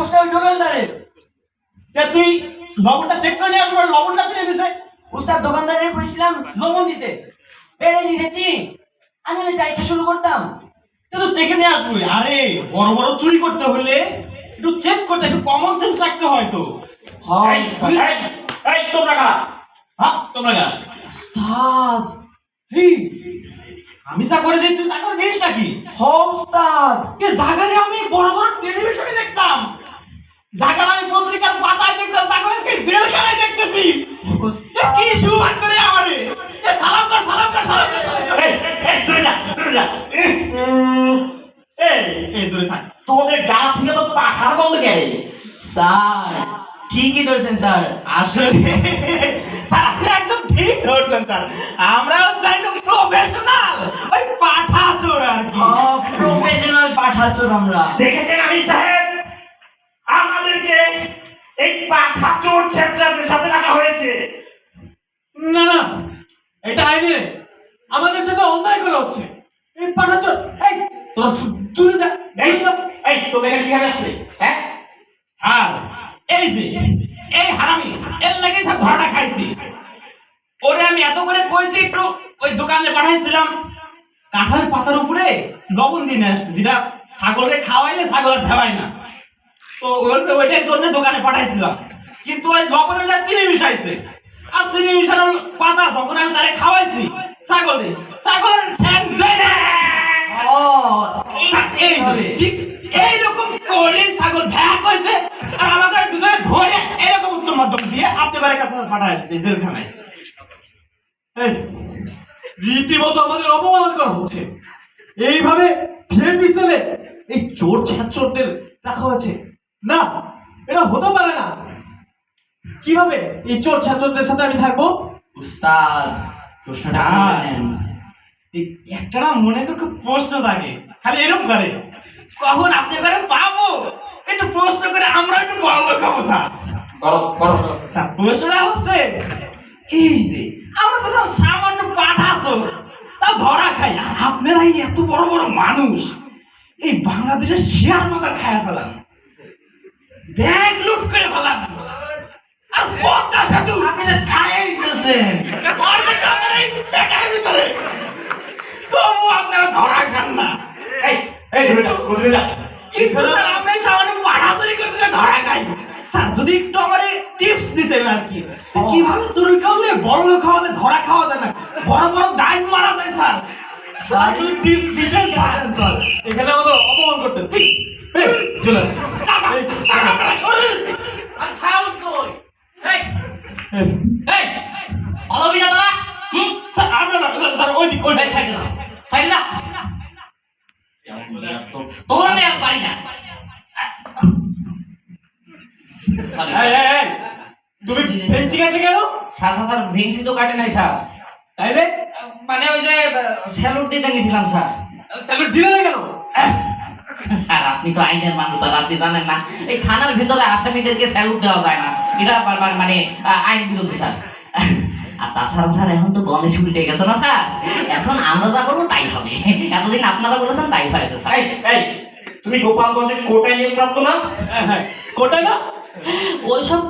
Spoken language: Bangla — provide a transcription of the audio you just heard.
দোষটা ওই দোকানদারের। তুই লবণটা চেক করে নিয়ে আসব লবণটা ছেড়ে দিছে। উস্তাদ দোকানদারের কইছিলাম লবণ দিতে। পেড়ে চিনি আমি না চাইতে শুরু করতাম। তা তো চেকে নিয়ে আসবি। আরে বড় বড় চুরি করতে হলে একটু চেক করতে একটু কমন সেন্স রাখতে হয় তো। হয়। এই, এই তোমরা কারা? হ্যাঁ? তোমরা গা উস্তাদ। হেই আমি যা করে দিই তুই তা করে দিস নাকি? হ উস্তাদ। এ জাগারে আমি বড় বড় টেলিভিশনে দেখতাম জাগারে আমি পত্রিকার পাতায় দেখতাম তা করে জেলখানায় দেখতেছি। কি সুবাদ করে আমারে? সালাম কর সালাম কর সালাম কর এই এই দূরে যা দূরে যা। এই। এই দূরে থাক। তোমাদের গা থেকে তো পাখার গন্ধ কে? স্যার ঠিকই ধরছেন স্যার। আসলে স্যার আপনি একদম ঠিক ধরছেন স্যার। আমরা হচ্ছে একদম প্রফেশনাল ওই পাঠা চোর আর কি। প্রফেশনাল পাঠাসুর আমরা। দেখেছেন আমি এই পাখা চোর ছেত্রাদের সাথে রাখা হয়েছে। না না এটা আইনে আমাদের সাথে অন্যায় করা হচ্ছে। এই পাঠা চোর এই তোর দূরে যা এই এই তুমি এখানে কীভাবে আসলে হ্যাঁ? আর এই যে এই হারামি এর লাগে সব ধরাটা খাইছি। ওরে আমি এত করে কইছি একটু ওই দোকানে পাঠাইছিলাম। কাঁঠালের পাতার উপরে লবণ দিয়ে নিয়ে আসতে যেটা ছাগলকে খাওয়াইলে ছাগল ভেবাই না। তো ওইটার জন্য দোকানে পাঠাইছিলাম। কিন্তু ওই লবণের যা চিনি মিশাইছে আর চিনি মিশানোর পাতা যখন আমি তারে খাওয়াইছি ছাগলে যে, ঠিক এইরকম করে ছাগল ভ্যাক হয়েছে আর আমাকে দুজনে ধরে এরকম উত্তম মাধ্যম দিয়ে আপনাদের কাছে পাঠায় দিচ্ছে জেলখানায়। এই, রীতিমতো আমাদের অপমান করা হচ্ছে। এইভাবে ভিআইপি সেলে এই চোর ছাত্রদের রাখা হয়েছে। না এটা হতে পারে না। কীভাবে? এই চোর ছাত্রদের সাথে আমি থাকব? উস্তাদ প্রশ্নটা একটা না মনে তো খুব প্রশ্ন জাগে। খালি এরকম করে। কখন আপনি করে পাবো? একটু প্রশ্ন করে আমরা একটু বড় লোক হব স্যার। প্রশ্নটা হচ্ছে এই যে আমরা তো সব সামান্য পাঠাছো তাও ধরা খাই। আপনারা এই এত বড় বড় মানুষ। এই বাংলাদেশের শেয়ার বাজার খায়া ফেলান। ব্যাংক লুট করে ফেলান আর পদ্মা সেতু আপনি তো খাইয়াই ফেলছেন অর্ধেক আপনারা এই ব্যাগের ভিতরে। তবু আপনারা ধরা খান না। এই এই দূরে যা। দূরে যা কিন্তু স্যার আমরা সামান্য পাঠা করতে ধরা খাই। স্যার যদি একটু আমার টিপস দিতেন আর কি। কীভাবে চুরি করলে বড় লোক খাওয়া যায় ধরা খাওয়া যায় না। বড় বড় দাইন মারা যায় স্যার। স্যার টিপস দিতেন স্যার। এখানে আমাদের অপমান করতেন। চলে আসছে এই, আর সাউন্ড কই এই, এই তোরা? হুম? স্যার আমরা না স্যার ওই দিক ওই দিক। সাইডে যা সাইডে যা তোরা নে আর পারি না। সরি এই, এই, এই, তুমি বেঞ্চি কাটলে কেন? স্যার স্যার স্যার তো কাটে নাই স্যার। তাইলে? মানে ওই যে স্যালুট দিতে গেছিলাম স্যার। স্যালুট দিলে না কেন? স্যার আপনি তো আইনের মানুষ স্যার আপনি জানেন না এই থানার ভিতরে আসামিদেরকে স্যালুট দেওয়া যায় না। এটা বা- বা- মানে আইন বিরোধী স্যার। আর তাছাড়া স্যার এখন তো গণেশ উল্টে গেছে না স্যার? এখন আমরা যা করব তাই হবে। এতদিন আপনারা বলেছেন তাই হয়েছে স্যার। এই এই তুমি গোপালগঞ্জের কোটায় নিয়ে প্রাপ্ত না? হ্যাঁ হ্যাঁ কোটায় না? ওইসব